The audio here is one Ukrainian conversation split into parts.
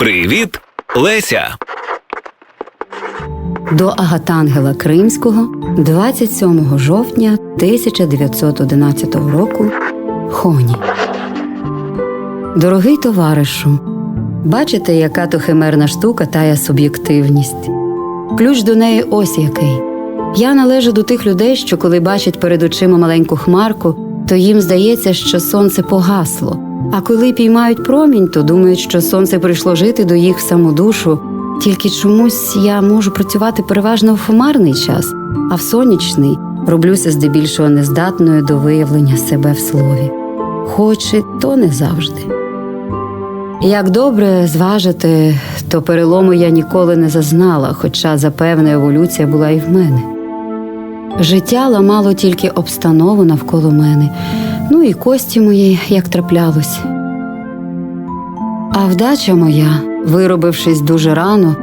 Привіт, Леся. До Агатангела Кримського 27 жовтня 1911 року Хоні. Дорогий товаришу, бачите, яка то химерна штука тая суб'єктивність. Ключ до неї ось який. Я належу до тих людей, що коли бачать перед очима маленьку хмарку, то їм здається, що сонце погасло. А коли піймають промінь, то думають, що сонце прийшло жити до їх в саму. Тільки чомусь я можу працювати переважно в хмарний час, а в сонячний роблюся здебільшого нездатною до виявлення себе в слові. Хоч і то не завжди. Як добре зважити, то перелому я ніколи не зазнала, хоча запевне еволюція була і в мене. Життя ламало тільки обстанову навколо мене, ну і кості мої, як траплялось. А вдача моя, виробившись дуже рано,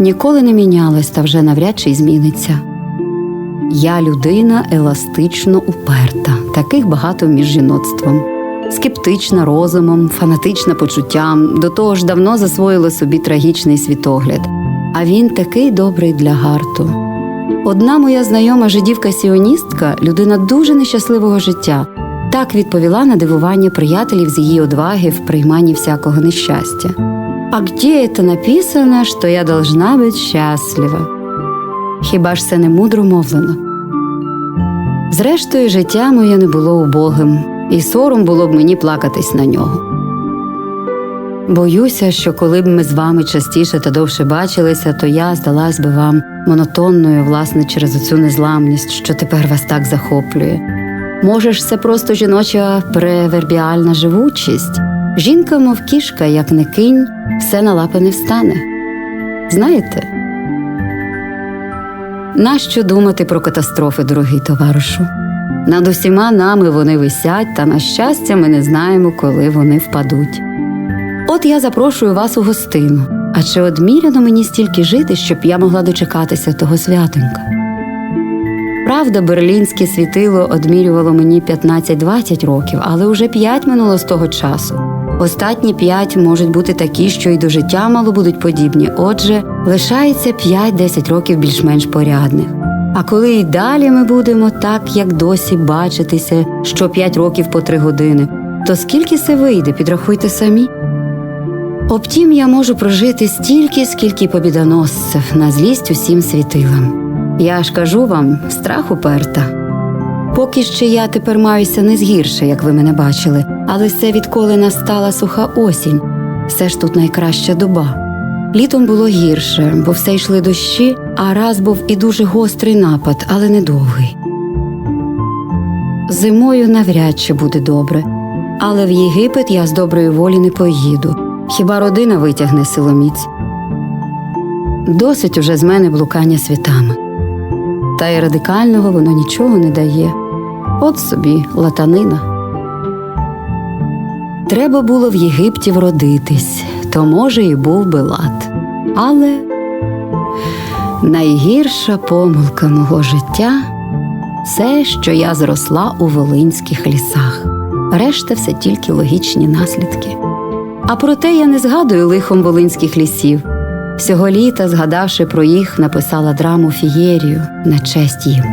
ніколи не мінялась та вже навряд чи зміниться. Я людина еластично уперта, таких багато між жіноцтвом, скептична розумом, фанатична почуттям, до того ж давно засвоїла собі трагічний світогляд. А він такий добрий для гарту. Одна моя знайома жидівка-сіоністка, людина дуже нещасливого життя, так відповіла на дивування приятелів з її одваги в прийманні всякого нещастя. А где это написано, що я должна бути щаслива? Хіба ж це не мудро мовлено? Зрештою, життя моє не було убогим, і сором було б мені плакатись на нього. Боюся, що коли б ми з вами частіше та довше бачилися, то я здалась би вам монотонною, власне, через оцю незламність, що тепер вас так захоплює. Може ж, це просто жіноча превербіальна живучість. Жінка, мов кішка, як не кинь, все на лапи не встане. Знаєте? Нащо думати про катастрофи, дорогий товаришу? Над усіма нами вони висять, та, на щастя, ми не знаємо, коли вони впадуть. От я запрошую вас у гостину. А чи одміряно мені стільки жити, щоб я могла дочекатися того святенька? Правда, берлінське світило одмірювало мені 15-20 років, але уже 5 минуло з того часу. Останні 5 можуть бути такі, що й до життя мало будуть подібні. Отже, лишається 5-10 років більш-менш порядних. А коли й далі ми будемо так, як досі, бачитися, що 5 років по 3 години, то скільки це вийде, підрахуйте самі. Обтім, я можу прожити стільки, скільки побідоносців на злість усім світилам. Я ж кажу вам, страх уперта. Поки ще я тепер маюся не згірше, як ви мене бачили, але це відколи настала суха осінь. Все ж тут найкраща доба. Літом було гірше, бо все йшли дощі, а раз був і дуже гострий напад, але недовгий. Зимою навряд чи буде добре, але в Єгипет я з доброї волі не поїду. Хіба родина витягне силоміць? Досить уже з мене блукання світами. Та й радикального воно нічого не дає. От собі латанина. Треба було в Єгипті вродитись, то, може, і був би лад. Але найгірша помилка мого життя це, що я зросла у волинських лісах. Решта все тільки логічні наслідки. А проте я не згадую лихом волинських лісів. Всього літа, згадавши про їх, написала драму Фієрію на честь їм.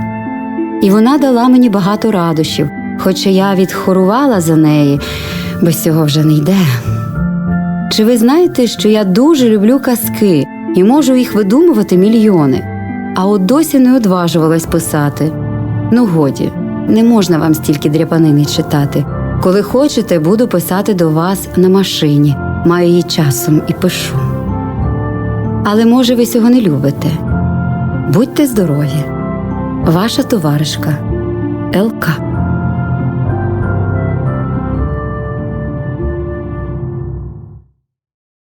І вона дала мені багато радощів, хоча я відхорувала за неї, без цього вже не йде. Чи ви знаєте, що я дуже люблю казки і можу їх видумувати мільйони, а от досі не одважувалась писати. Ну, годі, не можна вам стільки дряпанини читати. Коли хочете, буду писати до вас на машині, маю її часом і пишу. Але може ви цього не любите. Будьте здорові, ваша товаришка ЛК.